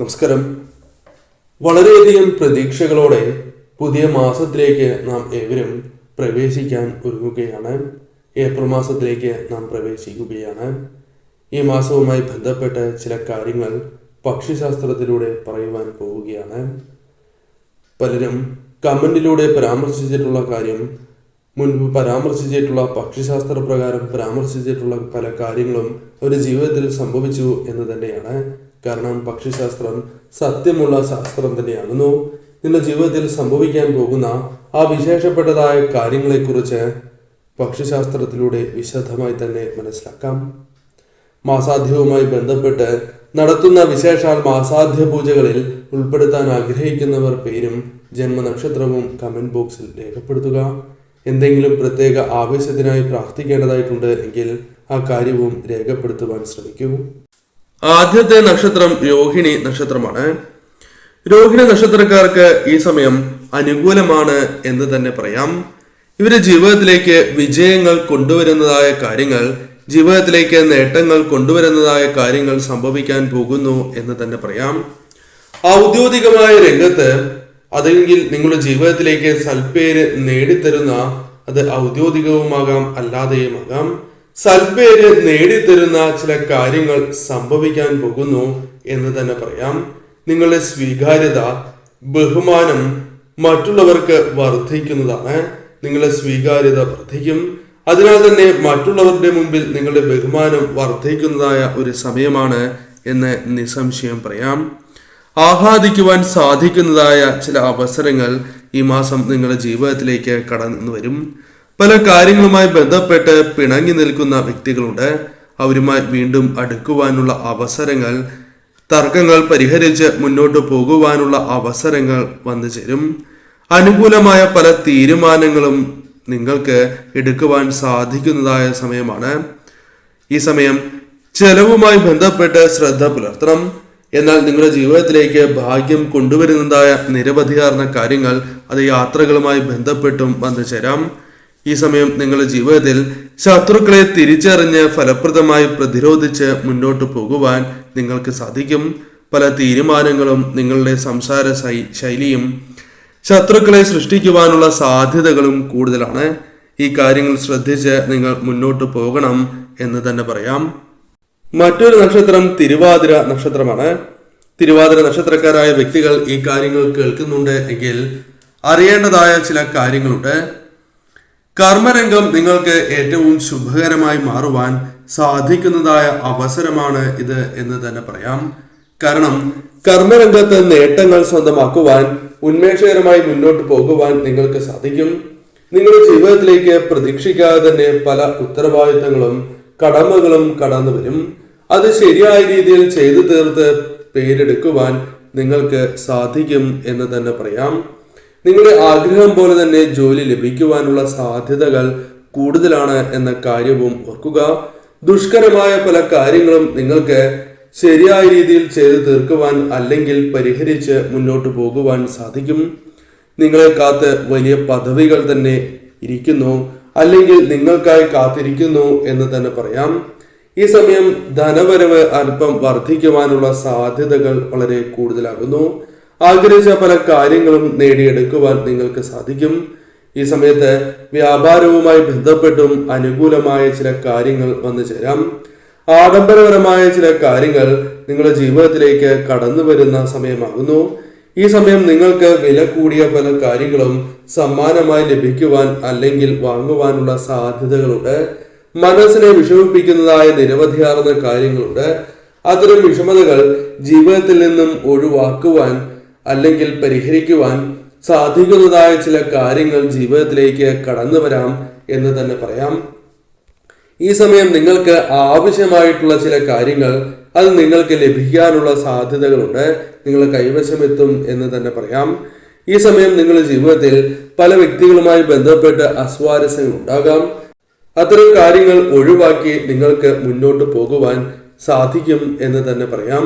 നമസ്കാരം. വളരെയധികം പ്രതീക്ഷകളോടെ പുതിയ മാസത്തിലേക്ക് നാം ഏവരും പ്രവേശിക്കാൻ ഒരുങ്ങുകയാണ്. ഏപ്രിൽ മാസത്തിലേക്ക് നാം പ്രവേശിക്കുകയാണ്. ഈ മാസവുമായി ബന്ധപ്പെട്ട ചില കാര്യങ്ങൾ പക്ഷിശാസ്ത്രത്തിലൂടെ പറയുവാൻ പോവുകയാണ്. പലരും കമന്റിലൂടെ പരാമർശിച്ചിട്ടുള്ള കാര്യം മുൻപ് പരാമർശിച്ചിട്ടുള്ള പക്ഷിശാസ്ത്ര പ്രകാരം പരാമർശിച്ചിട്ടുള്ള പല കാര്യങ്ങളും അവരുടെ ജീവിതത്തിൽ സംഭവിച്ചു എന്ന് തന്നെയാണ്. കാരണം പക്ഷിശാസ്ത്രം സത്യമുള്ള ശാസ്ത്രം തന്നെയാകുന്നു. നിന്റെ ജീവിതത്തിൽ സംഭവിക്കാൻ പോകുന്ന ആ വിശേഷപ്പെട്ടതായ കാര്യങ്ങളെക്കുറിച്ച് പക്ഷിശാസ്ത്രത്തിലൂടെ വിശദമായി തന്നെ മനസ്സിലാക്കാം. മാസാധ്യവുമായി ബന്ധപ്പെട്ട് നടത്തുന്ന വിശേഷാൽ മാസാധ്യ പൂജകളിൽ ഉൾപ്പെടുത്താൻ ആഗ്രഹിക്കുന്നവർ പേരും ജന്മനക്ഷത്രവും കമന്റ് ബോക്സിൽ രേഖപ്പെടുത്തുക. എന്തെങ്കിലും പ്രത്യേക ആവേശത്തിനായി പ്രാർത്ഥിക്കേണ്ടതായിട്ടുണ്ട് എങ്കിൽ ആ കാര്യവും രേഖപ്പെടുത്തുവാൻ ശ്രമിക്കൂ. ആദ്യത്തെ നക്ഷത്രം രോഹിണി നക്ഷത്രമാണ്. രോഹിണി നക്ഷത്രക്കാർക്ക് ഈ സമയം അനുകൂലമാണ് എന്ന് തന്നെ പറയാം. ഇവരുടെ ജീവിതത്തിലേക്ക് വിജയങ്ങൾ കൊണ്ടുവരുന്നതായ കാര്യങ്ങൾ ജീവിതത്തിലേക്ക് നേട്ടങ്ങൾ കൊണ്ടുവരുന്നതായ കാര്യങ്ങൾ സംഭവിക്കാൻ പോകുന്നു എന്ന് തന്നെ പറയാം. ഔദ്യോഗികമായ രംഗത്ത് അതെങ്കിൽ നിങ്ങളുടെ ജീവിതത്തിലേക്ക് സൽപ്പേര് നേടിത്തരുന്ന അത് ഔദ്യോഗികവുമാകാം അല്ലാതെയുമാകാം. സൽപ്പേര് നേടിത്തരുന്ന ചില കാര്യങ്ങൾ സംഭവിക്കാൻ പോകുന്നു എന്ന് തന്നെ പറയാം. നിങ്ങളുടെ സ്വീകാര്യത ബഹുമാനം മറ്റുള്ളവർക്ക് വർദ്ധിക്കുന്നതാണ്. നിങ്ങളുടെ സ്വീകാര്യത വർദ്ധിക്കും. അതിനാൽ തന്നെ മറ്റുള്ളവരുടെ മുമ്പിൽ നിങ്ങളുടെ ബഹുമാനം വർദ്ധിക്കുന്നതായ ഒരു സമയമാണ് എന്ന് നിസ്സംശയം പറയാം. ആഹ്ലാദിക്കുവാൻ സാധിക്കുന്നതായ ചില അവസരങ്ങൾ ഈ മാസം നിങ്ങളുടെ ജീവിതത്തിലേക്ക് കടന്നു വരും. പല കാര്യങ്ങളുമായി ബന്ധപ്പെട്ട് പിണങ്ങി നിൽക്കുന്ന വ്യക്തികളുണ്ട്. അവരുമായി വീണ്ടും അടുക്കുവാനുള്ള അവസരങ്ങൾ തർക്കങ്ങൾ പരിഹരിച്ച് മുന്നോട്ട് പോകുവാനുള്ള അവസരങ്ങൾ വന്നു ചേരും. അനുകൂലമായ പല തീരുമാനങ്ങളും നിങ്ങൾക്ക് എടുക്കുവാൻ സാധിക്കുന്നതായ സമയമാണ്. ഈ സമയം ചെലവുമായി ബന്ധപ്പെട്ട് ശ്രദ്ധ പുലർത്തണം. എന്നാൽ നിങ്ങളുടെ ജീവിതത്തിലേക്ക് ഭാഗ്യം കൊണ്ടുവരുന്നതായ നിരവധിയാർന്ന കാര്യങ്ങൾ അത് യാത്രകളുമായി ബന്ധപ്പെട്ടും വന്നു ചേരാം. ഈ സമയം നിങ്ങളുടെ ജീവിതത്തിൽ ശത്രുക്കളെ തിരിച്ചറിഞ്ഞ് ഫലപ്രദമായി പ്രതിരോധിച്ച് മുന്നോട്ട് പോകുവാൻ നിങ്ങൾക്ക് സാധിക്കും. പല തീരുമാനങ്ങളും നിങ്ങളുടെ സംസാര ശൈലിയും ശത്രുക്കളെ സൃഷ്ടിക്കുവാനുള്ള സാധ്യതകളും കൂടുതലാണ്. ഈ കാര്യങ്ങൾ ശ്രദ്ധിച്ച് നിങ്ങൾ മുന്നോട്ട് പോകണം എന്ന് തന്നെ പറയാം. മറ്റൊരു നക്ഷത്രം തിരുവാതിര നക്ഷത്രമാണ്. തിരുവാതിര നക്ഷത്രക്കാരായ വ്യക്തികൾ ഈ കാര്യങ്ങൾ കേൾക്കുന്നുണ്ട് എങ്കിൽ അറിയേണ്ടതായ ചില കാര്യങ്ങളുണ്ട്. കർമ്മരംഗം നിങ്ങൾക്ക് ഏറ്റവും ശുഭകരമായി മാറുവാൻ സാധിക്കുന്നതായ അവസരമാണ് ഇത് എന്ന് തന്നെ പറയാം. കാരണം കർമ്മരംഗത്ത് നേട്ടങ്ങൾ സ്വന്തമാക്കുവാൻ ഉന്മേഷകരമായി മുന്നോട്ട് പോകുവാൻ നിങ്ങൾക്ക് സാധിക്കും. നിങ്ങളുടെ ജീവിതത്തിലേക്ക് പ്രതീക്ഷിക്കാതെ തന്നെ പല ഉത്തരവാദിത്തങ്ങളും കടമകളും കടന്നു വരും. അത് ശരിയായ രീതിയിൽ ചെയ്തു തീർത്ത് പേരെടുക്കുവാൻ നിങ്ങൾക്ക് സാധിക്കും എന്ന് തന്നെ പറയാം. നിങ്ങളുടെ ആഗ്രഹം പോലെ തന്നെ ജോലി ലഭിക്കുവാനുള്ള സാധ്യതകൾ കൂടുതലാണ് എന്ന കാര്യവും ഓർക്കുക. ദുഷ്കരമായ പല കാര്യങ്ങളും നിങ്ങൾക്ക് ശരിയായ രീതിയിൽ ചെയ്തു തീർക്കുവാൻ അല്ലെങ്കിൽ പരിഹരിച്ച് മുന്നോട്ട് പോകുവാൻ സാധിക്കും. നിങ്ങളെ കാത്ത് വലിയ പദവികൾ തന്നെ ഇരിക്കുന്നു അല്ലെങ്കിൽ നിങ്ങൾക്കായി കാത്തിരിക്കുന്നു എന്ന് തന്നെ പറയാം. ഈ സമയം ധനവരവ് അല്പം വർദ്ധിക്കുവാനുള്ള സാധ്യതകൾ വളരെ കൂടുതലാകുന്നു. ആഗ്രഹിച്ച പല കാര്യങ്ങളും നേടിയെടുക്കുവാൻ നിങ്ങൾക്ക് സാധിക്കും. ഈ സമയത്ത് വ്യാപാരവുമായി ബന്ധപ്പെട്ടും അനുകൂലമായ ചില കാര്യങ്ങൾ വന്നു ചേരാം. ആഡംബരപരമായ ചില കാര്യങ്ങൾ നിങ്ങളുടെ ജീവിതത്തിലേക്ക് കടന്നു വരുന്ന സമയമാകുന്നു. ഈ സമയം നിങ്ങൾക്ക് വില കൂടിയ പല കാര്യങ്ങളും സമ്മാനമായി ലഭിക്കുവാൻ അല്ലെങ്കിൽ വാങ്ങുവാനുള്ള സാധ്യതകളുണ്ട്. മനസ്സിനെ വിഷമിപ്പിക്കുന്നതായ നിരവധിയാർന്ന കാര്യങ്ങളുണ്ട്. അത്തരം വിഷമതകൾ ജീവിതത്തിൽ നിന്നും ഒഴിവാക്കുവാൻ അല്ലെങ്കിൽ പരിഹരിക്കുവാൻ സാധിക്കുന്നതായ ചില കാര്യങ്ങൾ ജീവിതത്തിലേക്ക് കടന്നു വരാം എന്ന് തന്നെ പറയാം. ഈ സമയം നിങ്ങൾക്ക് ആവശ്യമായിട്ടുള്ള ചില കാര്യങ്ങൾ അത് നിങ്ങൾക്ക് ലഭിക്കാനുള്ള സാധ്യതകളുണ്ട്. നിങ്ങൾ കൈവശമെത്തും എന്ന് തന്നെ പറയാം. ഈ സമയം നിങ്ങളുടെ ജീവിതത്തിൽ പല വ്യക്തികളുമായി ബന്ധപ്പെട്ട് അസ്വാരസ്യങ്ങൾ ഉണ്ടാകാം. അത്തരം കാര്യങ്ങൾ ഒഴിവാക്കി നിങ്ങൾക്ക് മുന്നോട്ട് പോകുവാൻ സാധിക്കും എന്ന് തന്നെ പറയാം.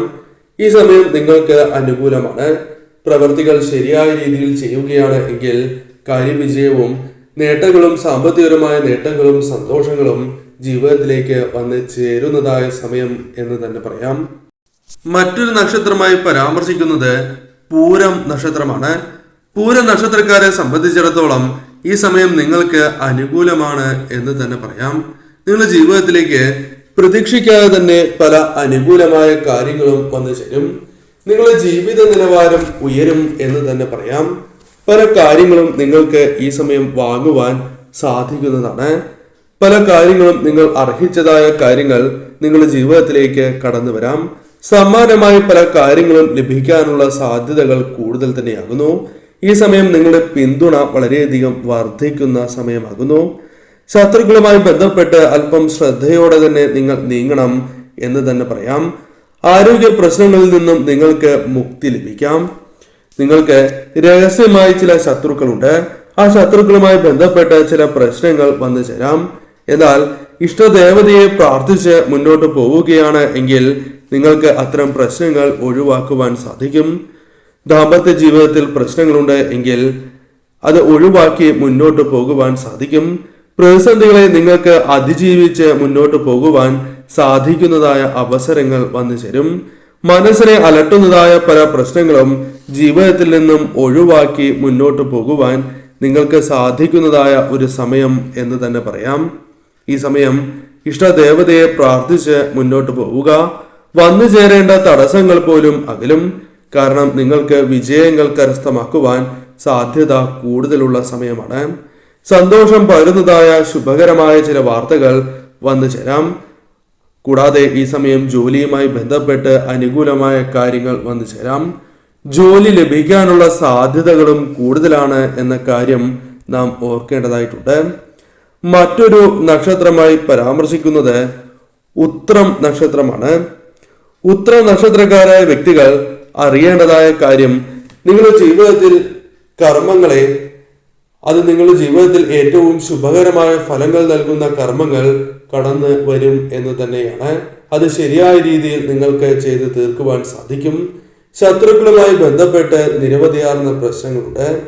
ഈ സമയം നിങ്ങൾക്ക് അനുകൂലമാണ്. പ്രവർത്തികൾ ശരിയായ രീതിയിൽ ചെയ്യുകയാണ് എങ്കിൽ കാര്യവിജയവും നേട്ടങ്ങളും സാമ്പത്തികപരമായ നേട്ടങ്ങളും സന്തോഷങ്ങളും ജീവിതത്തിലേക്ക് വന്ന് ചേരുന്നതായ സമയം എന്ന് തന്നെ പറയാം. മറ്റൊരു നക്ഷത്രമായി പരാമർശിക്കുന്നത് പൂരം നക്ഷത്രമാണ്. പൂരം നക്ഷത്രക്കാരെ സംബന്ധിച്ചിടത്തോളം ഈ സമയം നിങ്ങൾക്ക് അനുകൂലമാണ് എന്ന് തന്നെ പറയാം. നിങ്ങളുടെ ജീവിതത്തിലേക്ക് പ്രതീക്ഷിക്കാതെ തന്നെ പല അനുകൂലമായ കാര്യങ്ങളും വന്നു ചേരും. നിങ്ങളുടെ ജീവിത നിലവാരം ഉയരും എന്ന് തന്നെ പറയാം. പല കാര്യങ്ങളും നിങ്ങൾക്ക് ഈ സമയം വാങ്ങുവാൻ സാധിക്കുന്നതാണ്. പല കാര്യങ്ങളും നിങ്ങൾ അർഹിച്ചതായ കാര്യങ്ങൾ നിങ്ങളുടെ ജീവിതത്തിലേക്ക് കടന്നു വരാം. സമാനമായി പല കാര്യങ്ങളും ലഭിക്കാനുള്ള സാധ്യതകൾ കൂടുതൽ തന്നെയാകുന്നു. ഈ സമയം നിങ്ങളുടെ പിന്തുണ വളരെയധികം വർദ്ധിക്കുന്ന സമയമാകുന്നു. ശത്രുക്കളുമായി ബന്ധപ്പെട്ട് അല്പം ശ്രദ്ധയോടെ തന്നെ നിങ്ങൾ നീങ്ങണം എന്ന് തന്നെ പറയാം. ആരോഗ്യ പ്രശ്നങ്ങളിൽ നിന്നും നിങ്ങൾക്ക് മുക്തി ലഭിക്കാം. നിങ്ങൾക്ക് രഹസ്യമായി ചില ശത്രുക്കളുണ്ട്. ആ ശത്രുക്കളുമായി ബന്ധപ്പെട്ട ചില പ്രശ്നങ്ങൾ വന്നു ചേരാം. എന്നാൽ ഇഷ്ടദേവതയെ പ്രാർത്ഥിച്ച് മുന്നോട്ട് പോവുകയാണ് എങ്കിൽ നിങ്ങൾക്ക് അത്തരം പ്രശ്നങ്ങൾ ഒഴിവാക്കുവാൻ സാധിക്കും. ദാമ്പത്യ ജീവിതത്തിൽ പ്രശ്നങ്ങളുണ്ട് എങ്കിൽ അത് ഒഴിവാക്കി മുന്നോട്ട് പോകുവാൻ സാധിക്കും. പ്രതിസന്ധികളെ നിങ്ങൾക്ക് അതിജീവിച്ച് മുന്നോട്ട് പോകുവാൻ സാധിക്കുന്നതായ അവസരങ്ങൾ വന്നു ചേരും. മനസ്സിനെ അലട്ടുന്നതായ പല പ്രശ്നങ്ങളും ജീവിതത്തിൽ നിന്നും ഒഴിവാക്കി മുന്നോട്ട് പോകുവാൻ നിങ്ങൾക്ക് സാധിക്കുന്നതായ ഒരു സമയം എന്ന് തന്നെ പറയാം. ഈ സമയം ഇഷ്ടദേവതയെ പ്രാർത്ഥിച്ച് മുന്നോട്ട് പോവുക. വന്നു ചേരേണ്ട തടസ്സങ്ങൾ പോലും അകലും. കാരണം നിങ്ങൾക്ക് വിജയങ്ങൾ കരസ്ഥമാക്കുവാൻ സാധ്യത കൂടുതലുള്ള സമയമാണ്. സന്തോഷം പകരുന്നതായ ശുഭകരമായ ചില വാർത്തകൾ വന്നു ചേരാം. കൂടാതെ ഈ സമയം ജോലിയുമായി ബന്ധപ്പെട്ട് അനുകൂലമായ കാര്യങ്ങൾ വന്നു ചേരാം. ജോലി ലഭിക്കാനുള്ള സാധ്യതകളും കൂടുതലാണ് എന്ന കാര്യം നാം ഓർക്കേണ്ടതായിട്ടുണ്ട്. മറ്റൊരു നക്ഷത്രമായി പരാമർശിക്കുന്നത് ഉത്രം നക്ഷത്രമാണ്. ഉത്ര നക്ഷത്രക്കാരായ വ്യക്തികൾ അറിയേണ്ടതായ കാര്യം നിങ്ങളുടെ ജീവിതത്തിൽ കർമ്മങ്ങളെ അത് നിങ്ങളുടെ ജീവിതത്തിൽ ഏറ്റവും ശുഭകരമായ ഫലങ്ങൾ നൽകുന്ന കർമ്മങ്ങൾ കടന്നു വരും എന്ന് തന്നെയാണ്. അത് ശരിയായ രീതിയിൽ നിങ്ങൾക്ക് ചെയ്ത് തീർക്കുവാൻ സാധിക്കും. ശത്രുക്കളുമായി ബന്ധപ്പെട്ട് നിരവധിയാർന്ന പ്രശ്നങ്ങളുണ്ട്.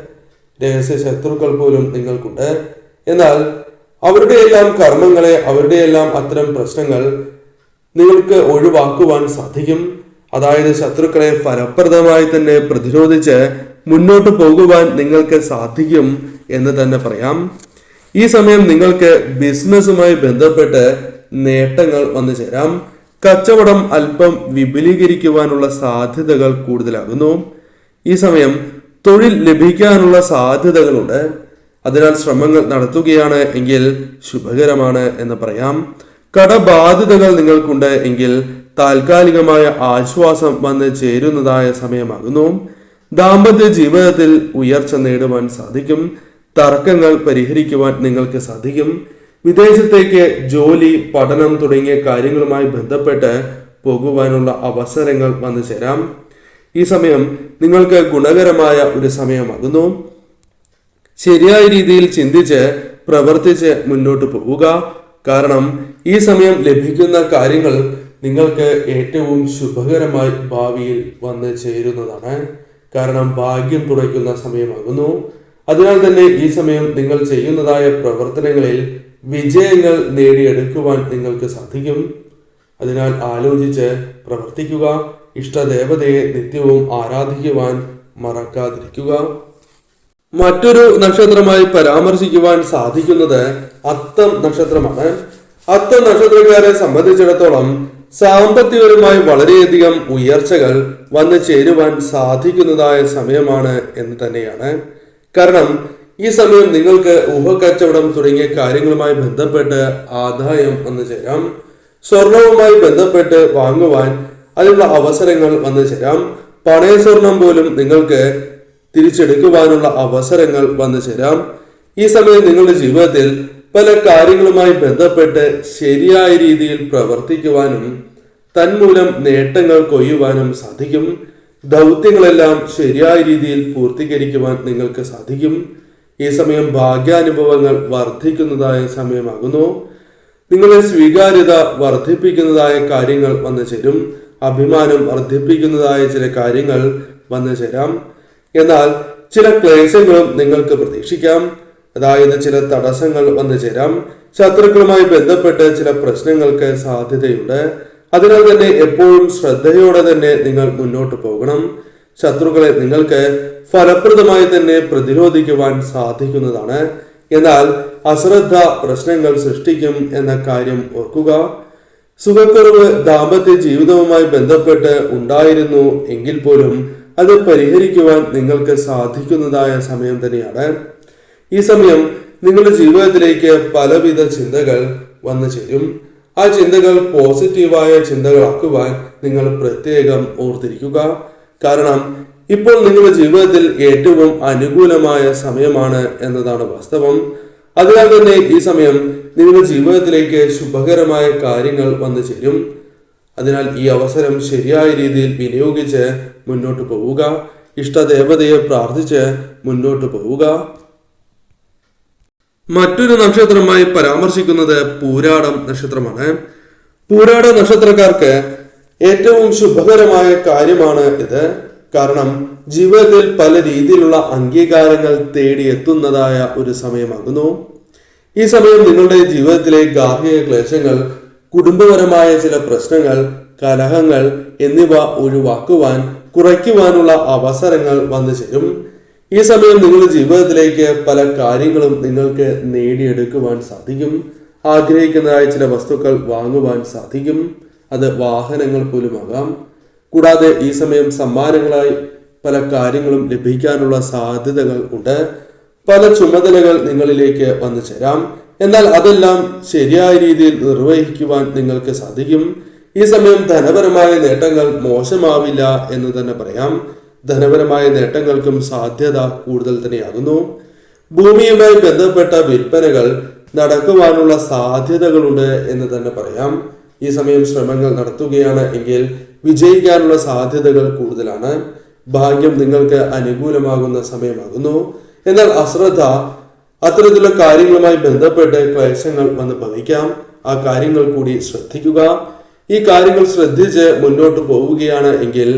രഹസ്യ ശത്രുക്കൾ പോലും നിങ്ങൾക്കുണ്ട്. എന്നാൽ അവരുടെയെല്ലാം കർമ്മങ്ങളെ അവരുടെയെല്ലാം അത്തരം പ്രശ്നങ്ങൾ നിങ്ങൾക്ക് ഒഴിവാക്കുവാൻ സാധിക്കും. അതായത് ശത്രുക്കളെ ഫലപ്രദമായി തന്നെ പ്രതിരോധിച്ച് മുന്നോട്ട് പോകുവാൻ നിങ്ങൾക്ക് സാധിക്കും. എന്ന് തന്നെ പറയാം. ഈ സമയം നിങ്ങൾക്ക് ബിസിനസ്സുമായി ബന്ധപ്പെട്ട് നേട്ടങ്ങൾ വന്നു ചേരാം. കച്ചവടം അല്പം വിപുലീകരിക്കുവാനുള്ള സാധ്യതകൾ കൂടുതലാകുന്നു. ഈ സമയം തൊഴിൽ ലഭിക്കാനുള്ള സാധ്യതകളുണ്ട്. അതിനാൽ ശ്രമങ്ങൾ നടത്തുകയാണ് എങ്കിൽ ശുഭകരമാണ് എന്ന് പറയാം. കടബാധ്യതകൾ നിങ്ങൾക്കുണ്ട് എങ്കിൽ താൽക്കാലികമായ ആശ്വാസം വന്ന് ചേരുന്നതായ സമയമാകുന്നു. ദാമ്പത്യ ജീവിതത്തിൽ ഉയർച്ച നേടുവാൻ സാധിക്കും. തർക്കങ്ങൾ പരിഹരിക്കുവാൻ നിങ്ങൾക്ക് സാധിക്കും. വിദേശത്തേക്ക് ജോലി പഠനം തുടങ്ങിയ കാര്യങ്ങളുമായി ബന്ധപ്പെട്ട് പോകുവാനുള്ള അവസരങ്ങൾ വന്നു ചേരാം. ഈ സമയം നിങ്ങൾക്ക് ഗുണകരമായ ഒരു സമയമാകുന്നു. ശരിയായ രീതിയിൽ ചിന്തിച്ച് പ്രവർത്തിച്ച് മുന്നോട്ട് പോവുക. കാരണം ഈ സമയം ലഭിക്കുന്ന കാര്യങ്ങൾ നിങ്ങൾക്ക് ഏറ്റവും ശുഭകരമായി ഭാവിയിൽ വന്ന് ചേരുന്നതാണ്. കാരണം ഭാഗ്യം തുടയ്ക്കുന്ന സമയമാകുന്നു. അതിനാൽ തന്നെ ഈ സമയം നിങ്ങൾ ചെയ്യുന്നതായ പ്രവർത്തനങ്ങളിൽ വിജയങ്ങൾ നേടിയെടുക്കുവാൻ നിങ്ങൾക്ക് സാധിക്കും. അതിനാൽ ആലോചിച്ച് പ്രവർത്തിക്കുക ഇഷ്ടദേവതയെ നിത്യവും ആരാധിക്കുവാൻ മറക്കാതിരിക്കുക. മറ്റൊരു നക്ഷത്രമായി പരാമർശിക്കുവാൻ സാധിക്കുന്നത് അത്തം നക്ഷത്രമാണ്. അത്തം നക്ഷത്രക്കാരെ സംബന്ധിച്ചിടത്തോളം സാമ്പത്തികപരമായി വളരെയധികം ഉയർച്ചകൾ വന്നു ചേരുവാൻ സാധിക്കുന്നതായ സമയമാണ് എന്ന് തന്നെയാണ്. കാരണം ഈ സമയം നിങ്ങൾക്ക് ഊഹക്കച്ചവടം തുടങ്ങിയ കാര്യങ്ങളുമായി ബന്ധപ്പെട്ട് ആദായം വന്നു ചേരാം. സ്വർണവുമായി ബന്ധപ്പെട്ട് വാങ്ങുവാൻ അതിനുള്ള അവസരങ്ങൾ വന്നു ചേരാം. പണയ സ്വർണം പോലും നിങ്ങൾക്ക് തിരിച്ചെടുക്കുവാനുള്ള അവസരങ്ങൾ വന്നു ചേരാം. ഈ സമയം നിങ്ങളുടെ ജീവിതത്തിൽ പല കാര്യങ്ങളുമായി ബന്ധപ്പെട്ട് ശരിയായ രീതിയിൽ പ്രവർത്തിക്കുവാനും തന്മൂലം നേട്ടങ്ങൾ കൊയ്യുവാനും സാധിക്കും. ദൗത്യങ്ങളെല്ലാം ശരിയായ രീതിയിൽ പൂർത്തീകരിക്കുവാൻ നിങ്ങൾക്ക് സാധിക്കും. ഈ സമയം ഭാഗ്യാനുഭവങ്ങൾ വർദ്ധിക്കുന്നതായ സമയമാകുന്നു. നിങ്ങളെ സ്വീകാര്യത വർദ്ധിപ്പിക്കുന്നതായ കാര്യങ്ങൾ വന്നു ചേരും. അഭിമാനം വർദ്ധിപ്പിക്കുന്നതായ ചില കാര്യങ്ങൾ വന്നു ചേരാം. എന്നാൽ ചില ക്ലേശങ്ങളും നിങ്ങൾക്ക് പ്രതീക്ഷിക്കാം. അതായത് ചില തടസ്സങ്ങൾ വന്നു ചേരാം. ശത്രുക്കളുമായി ബന്ധപ്പെട്ട് ചില പ്രശ്നങ്ങൾക്ക് സാധ്യതയുണ്ട്. അതിനാൽ തന്നെ എപ്പോഴും ശ്രദ്ധയോടെ തന്നെ നിങ്ങൾ മുന്നോട്ട് പോകണം. ശത്രുക്കളെ നിങ്ങൾക്ക് ഫലപ്രദമായി തന്നെ പ്രതിരോധിക്കുവാൻ സാധിക്കുന്നതാണ്. എന്നാൽ അശ്രദ്ധ പ്രശ്നങ്ങൾ സൃഷ്ടിക്കും എന്ന കാര്യം ഓർക്കുക. സുഖക്കുറവ് ദാമ്പത്യ ജീവിതവുമായി ബന്ധപ്പെട്ട് ഉണ്ടായിരുന്നു എങ്കിൽ പോലും അത് പരിഹരിക്കുവാൻ നിങ്ങൾക്ക് സാധിക്കുന്നതായ സമയം തന്നെയാണ്. ഈ സമയം നിങ്ങളുടെ ജീവിതത്തിലേക്ക് പലവിധ ചിന്തകൾ വന്നു ചേരും. ആ ചിന്തകൾ പോസിറ്റീവായ ചിന്തകളാക്കുവാൻ നിങ്ങൾ പ്രത്യേകം ഓർത്തിരിക്കുക. കാരണം ഇപ്പോൾ നിങ്ങളുടെ ജീവിതത്തിൽ ഏറ്റവും അനുകൂലമായ സമയമാണ് എന്നതാണ് വാസ്തവം. അതിനാൽ തന്നെ ഈ സമയം നിങ്ങളുടെ ജീവിതത്തിലേക്ക് ശുഭകരമായ കാര്യങ്ങൾ വന്നു ചേരും. അതിനാൽ ഈ അവസരം ശരിയായ രീതിയിൽ വിനിയോഗിച്ച് മുന്നോട്ട് പോവുക. ഇഷ്ടദേവതയെ പ്രാർത്ഥിച്ച് മുന്നോട്ട് പോവുക. മറ്റൊരു നക്ഷത്രമായി പരാമർശിക്കുന്നത് പൂരാടം നക്ഷത്രമാണ്. പൂരാട നക്ഷത്രക്കാർക്ക് ഏറ്റവും ശുഭകരമായ കാര്യമാണ് ഇത്. കാരണം ജീവിതത്തിൽ പല രീതിയിലുള്ള അംഗീകാരങ്ങൾ തേടിയെത്തുന്നതായ ഒരു സമയമാകുന്നു. ഈ സമയം നിങ്ങളുടെ ജീവിതത്തിലെ ഗാർഹിക ക്ലേശങ്ങൾ കുടുംബപരമായ ചില പ്രശ്നങ്ങൾ കലഹങ്ങൾ എന്നിവ ഒഴിവാക്കുവാൻ കുറയ്ക്കുവാനുള്ള അവസരങ്ങൾ വന്നു ചേരും ഈ സമയം നിങ്ങളുടെ ജീവിതത്തിലേക്ക് പല കാര്യങ്ങളും നിങ്ങൾക്ക് നേടിയെടുക്കുവാൻ സാധിക്കും. ആഗ്രഹിക്കുന്നതായ ചില വസ്തുക്കൾ വാങ്ങുവാൻ സാധിക്കും. അത് വാഹനങ്ങൾ പോലുമാകാം. കൂടാതെ ഈ സമയം സമ്മാനങ്ങളായി പല കാര്യങ്ങളും ലഭിക്കാനുള്ള സാധ്യതകൾ ഉണ്ട്. പല ചുമതലകൾ നിങ്ങളിലേക്ക് വന്നു ചേരാം. എന്നാൽ അതെല്ലാം ശരിയായ രീതിയിൽ നിർവഹിക്കുവാൻ നിങ്ങൾക്ക് സാധിക്കും. ഈ സമയം ധനപരമായ നേട്ടങ്ങൾ മോശമാവില്ല എന്ന് തന്നെ പറയാം. ധനപരമായ നേട്ടങ്ങൾക്കും സാധ്യത കൂടുതൽ തന്നെയാകുന്നു. ഭൂമിയുമായി ബന്ധപ്പെട്ട വിൽപ്പനകൾ നടക്കുവാനുള്ള സാധ്യതകളുണ്ട് എന്ന് തന്നെ പറയാം. ഈ സമയം ശ്രമങ്ങൾ നടത്തുകയാണ് എങ്കിൽ വിജയിക്കാനുള്ള സാധ്യതകൾ കൂടുതലാണ്. ഭാഗ്യം നിങ്ങൾക്ക് അനുകൂലമാകുന്ന സമയമാകുന്നു. എന്നാൽ അശ്രദ്ധ അത്തരത്തിലുള്ള കാര്യങ്ങളുമായി ബന്ധപ്പെട്ട് ക്ലേശങ്ങൾ വന്ന് ഭവിക്കാം. ആ കാര്യങ്ങൾ കൂടി ശ്രദ്ധിക്കുക. ഈ കാര്യങ്ങൾ ശ്രദ്ധിച്ച് മുന്നോട്ട് പോവുകയാണ് എങ്കിൽ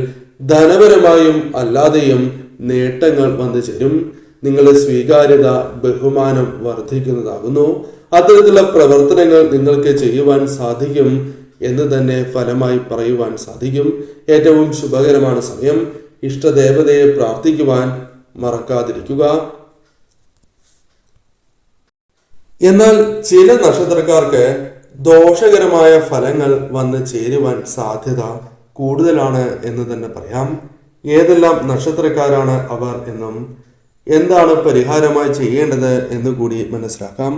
ധനപരമായും അല്ലാതെയും നേട്ടങ്ങൾ വന്നു ചേരും. നിങ്ങളുടെ സ്വീകാര്യത ബഹുമാനം വർദ്ധിക്കുന്നതാകുന്നു. അത്തരത്തിലുള്ള പ്രവർത്തനങ്ങൾ നിങ്ങൾക്ക് ചെയ്യുവാൻ സാധിക്കും എന്ന് തന്നെ ഫലമായി പറയുവാൻ സാധിക്കും. ഏറ്റവും ശുഭകരമാണ് സമയം. ഇഷ്ടദേവതയെ പ്രാർത്ഥിക്കുവാൻ മറക്കാതിരിക്കുക. എന്നാൽ ചില നക്ഷത്രക്കാർക്ക് ദോഷകരമായ ഫലങ്ങൾ വന്ന് ചേരുവാൻ സാധ്യത കൂടുതലാണ് എന്ന് തന്നെ പറയാം. ഏതെല്ലാം നക്ഷത്രക്കാരാണ് അവർ എന്നും എന്താണ് പരിഹാരമായി ചെയ്യേണ്ടത് എന്ന് കൂടി മനസ്സിലാക്കാം.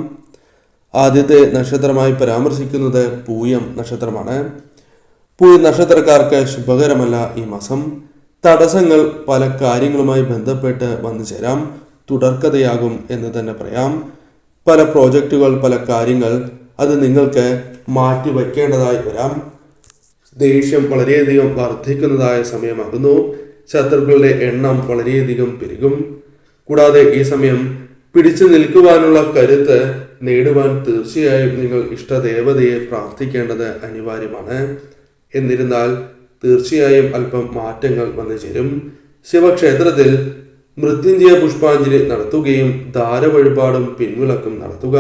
ആദ്യത്തെ നക്ഷത്രമായി പരാമർശിക്കുന്നത് പൂയം നക്ഷത്രമാണ്. പൂയ നക്ഷത്രക്കാർക്ക് ശുഭകരമല്ല ഈ മാസം. തടസ്സങ്ങൾ പല കാര്യങ്ങളുമായി ബന്ധപ്പെട്ട് വന്നു ചേരാം. തുടർക്കഥയാകും എന്ന് തന്നെ പറയാം. പല പ്രോജക്റ്റുകൾ പല കാര്യങ്ങൾ അത് നിങ്ങൾക്ക് മാറ്റി വയ്ക്കേണ്ടതായി വരാം. ദേഷ്യം വളരെയധികം വർദ്ധിക്കുന്നതായ സമയമാകുന്നു. ശത്രുക്കളുടെ എണ്ണം വളരെയധികം പെരുകും. കൂടാതെ ഈ സമയം പിടിച്ചു നിൽക്കുവാനുള്ള കരുത്ത് നേടുവാൻ തീർച്ചയായും നിങ്ങൾ ഇഷ്ടദേവതയെ പ്രാർത്ഥിക്കേണ്ടത് അനിവാര്യമാണ്. എന്നിരുന്നാൽ തീർച്ചയായും അല്പം മാറ്റങ്ങൾ വന്നു ചേരും. ശിവക്ഷേത്രത്തിൽ മൃത്യുഞ്ജയ പുഷ്പാഞ്ജലി നടത്തുകയും ധാരവഴിപാടും പിൻവിളക്കും നടത്തുക.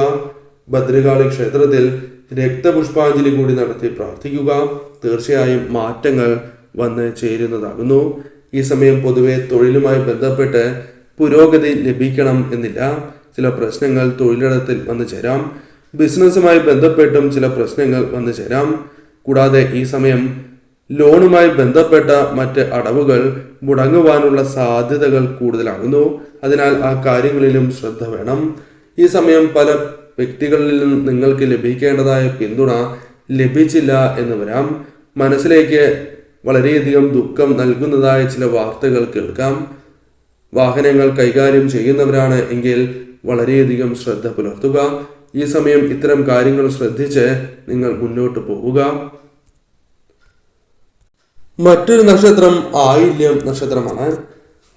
ഭദ്രകാളി ക്ഷേത്രത്തിൽ രക്തപുഷ്പാഞ്ജലി കൂടി നടത്തി പ്രാർത്ഥിക്കുക. തീർച്ചയായും മാറ്റങ്ങൾ വന്ന് ചേരുന്നതാകുന്നു. ഈ സമയം പൊതുവെ തൊഴിലുമായി ബന്ധപ്പെട്ട് പുരോഗതി ലഭിക്കണം എന്നില്ല. ചില പ്രശ്നങ്ങൾ തൊഴിലിടത്തിൽ വന്നു ചേരാം. ബിസിനസ്സുമായി ബന്ധപ്പെട്ടും ചില പ്രശ്നങ്ങൾ വന്നു ചേരാം. കൂടാതെ ഈ സമയം ലോണുമായി ബന്ധപ്പെട്ട മറ്റ് അടവുകൾ മുടങ്ങുവാനുള്ള സാധ്യതകൾ കൂടുതലാകുന്നു. അതിനാൽ ആ കാര്യങ്ങളിലും ശ്രദ്ധ വേണം. ഈ സമയം പല വ്യക്തികളിൽ നിന്നും നിങ്ങൾക്ക് ലഭിക്കേണ്ടതായ പിന്തുണ ലഭിച്ചില്ല എന്ന് വരാം. മനസ്സിലേക്ക് വളരെയധികം ദുഃഖം നൽകുന്നതായ ചില വാർത്തകൾ കേൾക്കാം. വാഹനങ്ങൾ കൈകാര്യം ചെയ്യുന്നവരാണ് എങ്കിൽ വളരെയധികം ശ്രദ്ധ പുലർത്തുക. ഈ സമയം ഇത്തരം കാര്യങ്ങൾ ശ്രദ്ധിച്ച് നിങ്ങൾ മുന്നോട്ട് പോവുക. മറ്റൊരു നക്ഷത്രം ആയില്യം നക്ഷത്രമാണ്.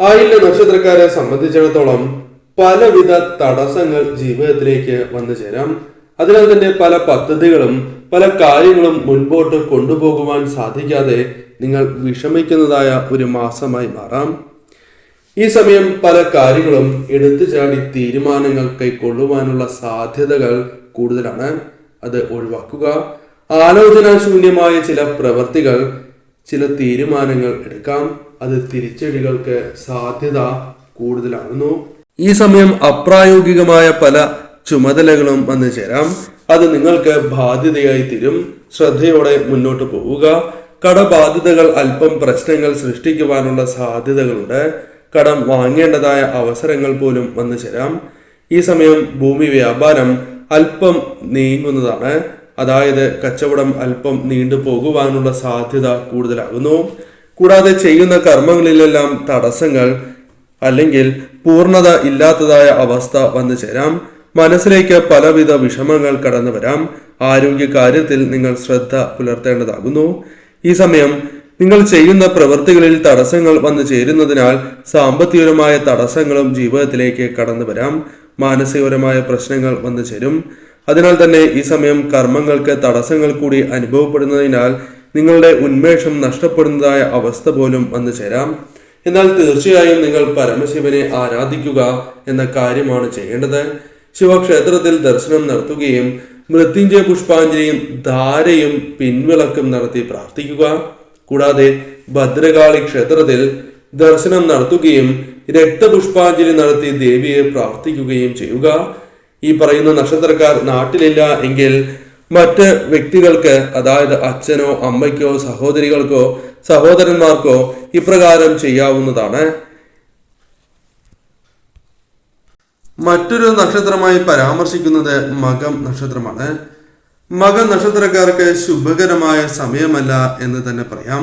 ആയില്യ നക്ഷത്രക്കാരെ സംബന്ധിച്ചിടത്തോളം പലവിധ തടസ്സങ്ങൾ ജീവിതത്തിലേക്ക് വന്നു ചേരാം. അതിനാൽ തന്നെ പല പദ്ധതികളും പല കാര്യങ്ങളും മുൻപോട്ട് കൊണ്ടുപോകുവാൻ സാധിക്കാതെ നിങ്ങൾ വിഷമിക്കുന്നതായ ഒരു മാസമായി മാറാം. ഈ സമയം പല കാര്യങ്ങളും എടുത്തു ചാടി തീരുമാനങ്ങൾ കൈക്കൊള്ളുവാനുള്ള സാധ്യതകൾ കൂടുതലാണ്. അത് ഒഴിവാക്കുക. ആലോചനാശൂന്യമായ ചില പ്രവൃത്തികൾ ചില തീരുമാനങ്ങൾ എടുക്കാം. അത് തിരിച്ചടികൾക്ക് സാധ്യത കൂടുതലാകുന്നു. ഈ സമയം അപ്രായോഗികമായ പല ചുമതലകളും വന്നു ചേരാം. അത് നിങ്ങൾക്ക് ബാധ്യതയായി തീരും. ശ്രദ്ധയോടെ മുന്നോട്ട് പോവുക. കടബാധ്യതകൾ അല്പം പ്രശ്നങ്ങൾ സൃഷ്ടിക്കുവാനുള്ള സാധ്യതകളുണ്ട്. കടം വാങ്ങേണ്ടതായ അവസരങ്ങൾ പോലും വന്നു ചേരാം. ഈ സമയം ഭൂമി വ്യാപാരം അല്പം നീങ്ങുന്നതാണ്. അതായത് കച്ചവടം അല്പം നീണ്ടു പോകുവാനുള്ള സാധ്യത കൂടുതലാകുന്നു. കൂടാതെ ചെയ്യുന്ന കർമ്മങ്ങളിലെല്ലാം തടസ്സങ്ങൾ അല്ലെങ്കിൽ പൂർണത ഇല്ലാത്തതായ അവസ്ഥ വന്നു ചേരാം. മനസ്സിലേക്ക് പലവിധ വിഷമങ്ങൾ കടന്നു വരാം. ആരോഗ്യ കാര്യത്തിൽ നിങ്ങൾ ശ്രദ്ധ പുലർത്തേണ്ടതാകുന്നു. ഈ സമയം നിങ്ങൾ ചെയ്യുന്ന പ്രവൃത്തികളിൽ തടസ്സങ്ങൾ വന്നു ചേരുന്നതിനാൽ സാമ്പത്തികപരമായ തടസ്സങ്ങളും ജീവിതത്തിലേക്ക് കടന്നു വരാം. മാനസികപരമായ പ്രശ്നങ്ങൾ വന്നു ചേരും. അതിനാൽ തന്നെ ഈ സമയം കർമ്മങ്ങൾക്ക് തടസ്സങ്ങൾ കൂടി അനുഭവപ്പെടുന്നതിനാൽ നിങ്ങളുടെ ഉന്മേഷം നഷ്ടപ്പെടുന്നതായ അവസ്ഥ പോലും വന്നു ചേരാം. എന്നാൽ തീർച്ചയായും നിങ്ങൾ പരമശിവനെ ആരാധിക്കുക എന്ന കാര്യമാണ് ചെയ്യേണ്ടത്. ശിവക്ഷേത്രത്തിൽ ദർശനം നടത്തുകയും മൃത്യുഞ്ജയ പുഷ്പാഞ്ജലിയും ധാരയും പിൻവിളക്കും നടത്തി പ്രാർത്ഥിക്കുക. കൂടാതെ ഭദ്രകാളി ക്ഷേത്രത്തിൽ ദർശനം നടത്തുകയും രക്തപുഷ്പാഞ്ജലി നടത്തി ദേവിയെ പ്രാർത്ഥിക്കുകയും ചെയ്യുക. ഈ പറയുന്ന നക്ഷത്രക്കാർ നാട്ടിലില്ല എങ്കിൽ മറ്റ് വ്യക്തികൾക്ക് അതായത് അച്ഛനോ അമ്മയ്ക്കോ സഹോദരികൾക്കോ സഹോദരന്മാർക്കോ ഇപ്രകാരം ചെയ്യാവുന്നതാണ്. മറ്റൊരു നക്ഷത്രമായി പരാമർശിക്കുന്നത് മകം നക്ഷത്രമാണ്. മകം നക്ഷത്രക്കാർക്ക് ശുഭകരമായ സമയമല്ല എന്ന് തന്നെ പറയാം.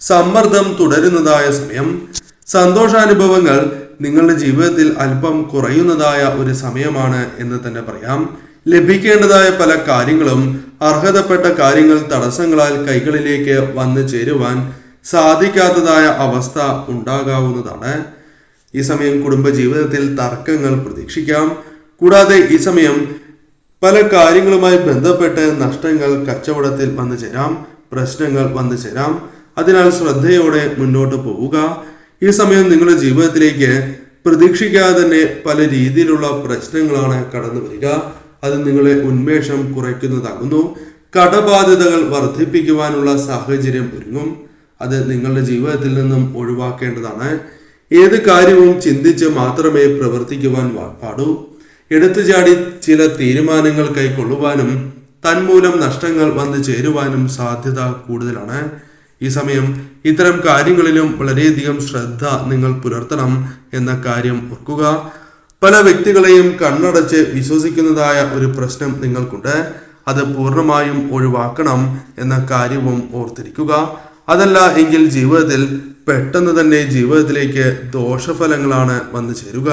സമ്മർദ്ദം തുടരുന്നതായ സമയം. സന്തോഷാനുഭവങ്ങൾ നിങ്ങളുടെ ജീവിതത്തിൽ അല്പം കുറയുന്നതായ ഒരു സമയമാണ് എന്ന് തന്നെ പറയാം. ലഭിക്കേണ്ടതായ പല കാര്യങ്ങളും അർഹതപ്പെട്ട കാര്യങ്ങൾ തടസ്സങ്ങളാൽ കൈകളിലേക്ക് വന്നു ചേരുവാൻ സാധിക്കാത്തതായ അവസ്ഥ ഉണ്ടാകാവുന്നതാണ്. ഈ സമയം കുടുംബജീവിതത്തിൽ തർക്കങ്ങൾ പ്രതീക്ഷിക്കാം. കൂടാതെ ഈ സമയം പല കാര്യങ്ങളുമായി ബന്ധപ്പെട്ട് നഷ്ടങ്ങൾ കച്ചവടത്തിൽ വന്നു ചേരാം പ്രശ്നങ്ങൾ വന്നു ചേരാം. അതിനാൽ ശ്രദ്ധയോടെ മുന്നോട്ട് പോവുക. ഈ സമയം നിങ്ങളുടെ ജീവിതത്തിലേക്ക് പ്രതീക്ഷിക്കാതെ തന്നെ പല രീതിയിലുള്ള പ്രശ്നങ്ങളാണ് കടന്നു വരിക അത് നിങ്ങളെ ഉന്മേഷം കുറയ്ക്കുന്നതാകുന്നു. കടബാധ്യതകൾ വർദ്ധിപ്പിക്കുവാനുള്ള സാഹചര്യം ഒരുങ്ങും. അത് നിങ്ങളുടെ ജീവിതത്തിൽ നിന്നും ഒഴിവാക്കേണ്ടതാണ്. ഏത് കാര്യവും ചിന്തിച്ച് മാത്രമേ പ്രവർത്തിക്കുവാൻ പാടൂ. എടുത്തുചാടി ചില തീരുമാനങ്ങൾ കൈക്കൊള്ളുവാനും തന്മൂലം നഷ്ടങ്ങൾ വന്നു ചേരുവാനും സാധ്യത കൂടുതലാണ്. ഈ സമയം ഇത്തരം കാര്യങ്ങളിലും വളരെയധികം ശ്രദ്ധ നിങ്ങൾ പുലർത്തണം എന്ന കാര്യം ഓർക്കുക. പല വ്യക്തികളെയും കണ്ണടച്ച് വിശ്വസിക്കുന്നതായ ഒരു പ്രശ്നം നിങ്ങൾക്കുണ്ട്. അത് പൂർണമായും ഒഴിവാക്കണം എന്ന കാര്യവും ഓർത്തിരിക്കുക. അതല്ല എങ്കിൽ ജീവിതത്തിൽ പെട്ടെന്ന് തന്നെ ജീവിതത്തിലേക്ക് ദോഷഫലങ്ങളാണ് വന്നു ചേരുക.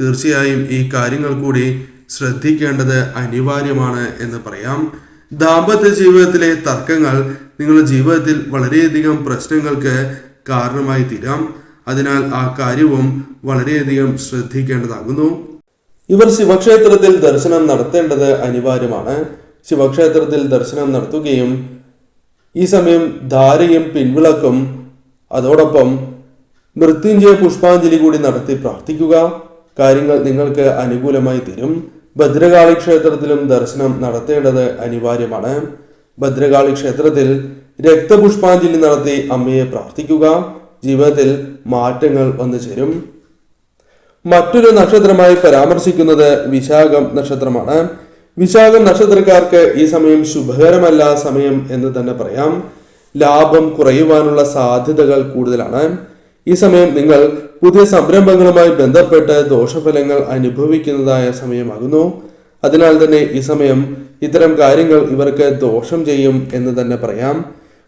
തീർച്ചയായും ഈ കാര്യങ്ങൾ കൂടി ശ്രദ്ധിക്കേണ്ടത് അനിവാര്യമാണ് എന്ന് പറയാം. ദാമ്പത്യ ജീവിതത്തിലെ തർക്കങ്ങൾ നിങ്ങളുടെ ജീവിതത്തിൽ വളരെയധികം പ്രശ്നങ്ങൾക്ക് കാരണമായി തീരാം. അതിനാൽ ആ കാര്യവും വളരെയധികം ശ്രദ്ധിക്കേണ്ടതാകുന്നു. ഇവർ ശിവക്ഷേത്രത്തിൽ ദർശനം നടത്തേണ്ടത് അനിവാര്യമാണ്. ശിവക്ഷേത്രത്തിൽ ദർശനം നടത്തുകയും ഈ സമയം ധാരയും പിൻവിളക്കും അതോടൊപ്പം മൃത്യുഞ്ജയ പുഷ്പാഞ്ജലി കൂടി നടത്തി പ്രാർത്ഥിക്കുക. കാര്യങ്ങൾ നിങ്ങൾക്ക് അനുകൂലമായി തീരും. ഭദ്രകാളി ക്ഷേത്രത്തിലും ദർശനം നടത്തേണ്ടത് അനിവാര്യമാണ്. ഭദ്രകാളി ക്ഷേത്രത്തിൽ രക്തപുഷ്പാഞ്ജലി നടത്തി അമ്മയെ പ്രാർത്ഥിക്കുക. ജീവിതത്തിൽ മാറ്റങ്ങൾ വന്നു ചേരും. മറ്റൊരു നക്ഷത്രമായി പരാമർശിക്കുന്നത് വിശാഖം നക്ഷത്രമാണ്. വിശാഖം നക്ഷത്രക്കാർക്ക് ഈ സമയം ശുഭകരമല്ല സമയം എന്ന് തന്നെ പറയാം. ലാഭം കുറയുവാനുള്ള സാധ്യതകൾ കൂടുതലാണ്. ഈ സമയം നിങ്ങൾ പുതിയ സംരംഭങ്ങളുമായി ബന്ധപ്പെട്ട് ദോഷഫലങ്ങൾ അനുഭവിക്കുന്നതായ സമയമാകുന്നു. അതിനാൽ തന്നെ ഈ സമയം ഇത്തരം കാര്യങ്ങൾ ഇവർക്ക് ദോഷം ചെയ്യും എന്ന് തന്നെ പറയാം.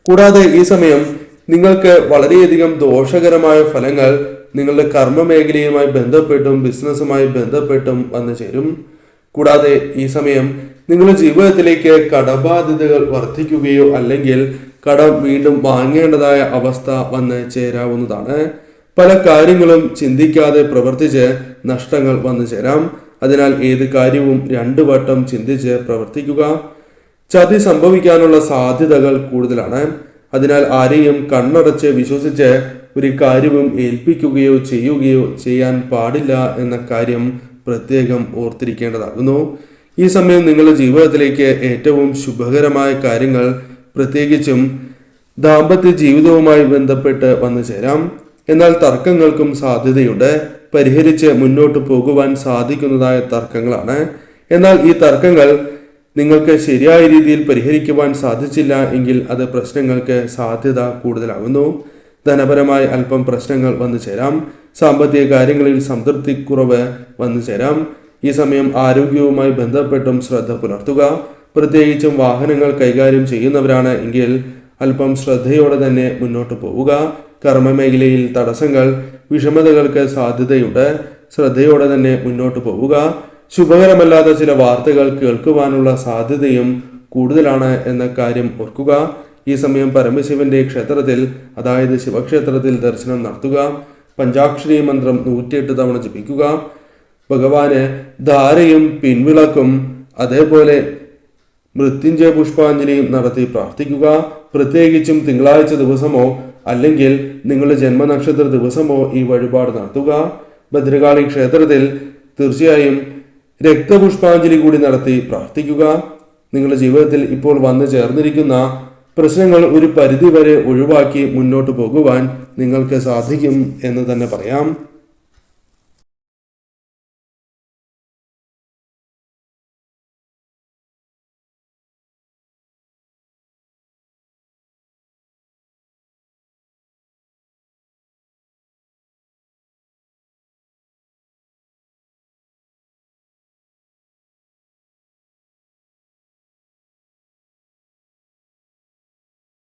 കൂടാതെ ഈ സമയം നിങ്ങൾക്ക് വളരെയധികം ദോഷകരമായ ഫലങ്ങൾ നിങ്ങളുടെ കർമ്മ മേഖലയുമായി ബന്ധപ്പെട്ടും ബിസിനസ്സുമായി ബന്ധപ്പെട്ടും വന്നു ചേരും. കൂടാതെ ഈ സമയം നിങ്ങളുടെ ജീവിതത്തിലേക്ക് കടബാധ്യതകൾ വർദ്ധിക്കുകയോ അല്ലെങ്കിൽ കടം വീണ്ടും വാങ്ങേണ്ടതായ അവസ്ഥ വന്ന് ചേരാവുന്നതാണ്. പല കാര്യങ്ങളും ചിന്തിക്കാതെ പ്രവർത്തിച്ച് നഷ്ടങ്ങൾ വന്നു ചേരാം. അതിനാൽ ഏത് കാര്യവും രണ്ടു വട്ടം ചിന്തിച്ച് പ്രവർത്തിക്കുക. ചതി സംഭവിക്കാനുള്ള സാധ്യതകൾ കൂടുതലാണ്. അതിനാൽ ആരെയും കണ്ണടച്ച് വിശ്വസിച്ച് ഒരു കാര്യവും ഏൽപ്പിക്കുകയോ ചെയ്യുകയോ ചെയ്യാൻ പാടില്ല എന്ന കാര്യം പ്രത്യേകം ഓർത്തിരിക്കേണ്ടതാകുന്നു. ഈ സമയം നിങ്ങളുടെ ജീവിതത്തിലേക്ക് ഏറ്റവും ശുഭകരമായ കാര്യങ്ങൾ പ്രത്യേകിച്ചും ദാമ്പത്യ ജീവിതവുമായി ബന്ധപ്പെട്ട് വന്നു ചേരാം. എന്നാൽ തർക്കങ്ങൾക്കും സാധ്യതയുണ്ട്. പരിഹരിച്ച് മുന്നോട്ട് പോകുവാൻ സാധിക്കുന്നതായ തർക്കങ്ങളാണ്. എന്നാൽ ഈ തർക്കങ്ങൾ നിങ്ങൾക്ക് ശരിയായ രീതിയിൽ പരിഹരിക്കുവാൻ സാധിച്ചില്ല എങ്കിൽ അത് പ്രശ്നങ്ങൾക്ക് സാധ്യത കൂടുതലാകുന്നു. ധനപരമായി അല്പം പ്രശ്നങ്ങൾ വന്നു ചേരാം. സാമ്പത്തിക കാര്യങ്ങളിൽ സംതൃപ്തി കുറവ് വന്നു ചേരാം. ഈ സമയം ആരോഗ്യവുമായി ബന്ധപ്പെട്ടും ശ്രദ്ധ പുലർത്തുക. പ്രത്യേകിച്ചും വാഹനങ്ങൾ കൈകാര്യം ചെയ്യുന്നവരാണ് എങ്കിൽ അല്പം ശ്രദ്ധയോടെ തന്നെ മുന്നോട്ട് പോവുക. കർമ്മമേഖലയിൽ തടസ്സങ്ങൾ വിഷമതകൾക്ക് സാധ്യതയുണ്ട്. ശ്രദ്ധയോടെ തന്നെ മുന്നോട്ട് പോവുക. ശുഭകരമല്ലാത്ത ചില വാർത്തകൾ കേൾക്കുവാനുള്ള സാധ്യതയും കൂടുതലാണ് എന്ന കാര്യം ഓർക്കുക. ഈ സമയം പരമശിവന്റെ ക്ഷേത്രത്തിൽ അതായത് ശിവക്ഷേത്രത്തിൽ ദർശനം നടത്തുക. പഞ്ചാക്ഷരി മന്ത്രം നൂറ്റിയെട്ട് തവണ ജപിക്കുക. ഭഗവാന് ധാരയും പിൻവിളക്കും അതേപോലെ മൃത്യുഞ്ജയ പുഷ്പാഞ്ജലിയും നടത്തി പ്രാർത്ഥിക്കുക. പ്രത്യേകിച്ചും തിങ്കളാഴ്ച ദിവസമോ അല്ലെങ്കിൽ നിങ്ങളുടെ ജന്മനക്ഷത്ര ദിവസമോ ഈ വഴിപാട് നടത്തുക. ഭദ്രകാളി ക്ഷേത്രത്തിൽ തീർച്ചയായും രക്തപുഷ്പാഞ്ജലി കൂടി നടത്തി പ്രാർത്ഥിക്കുക. നിങ്ങളുടെ ജീവിതത്തിൽ ഇപ്പോൾ വന്നു ചേർന്നിരിക്കുന്ന പ്രശ്നങ്ങൾ ഒരു പരിധിവരെ ഒഴിവാക്കി മുന്നോട്ട് പോകുവാൻ നിങ്ങൾക്ക് സാധിക്കും എന്ന് തന്നെ പറയാം.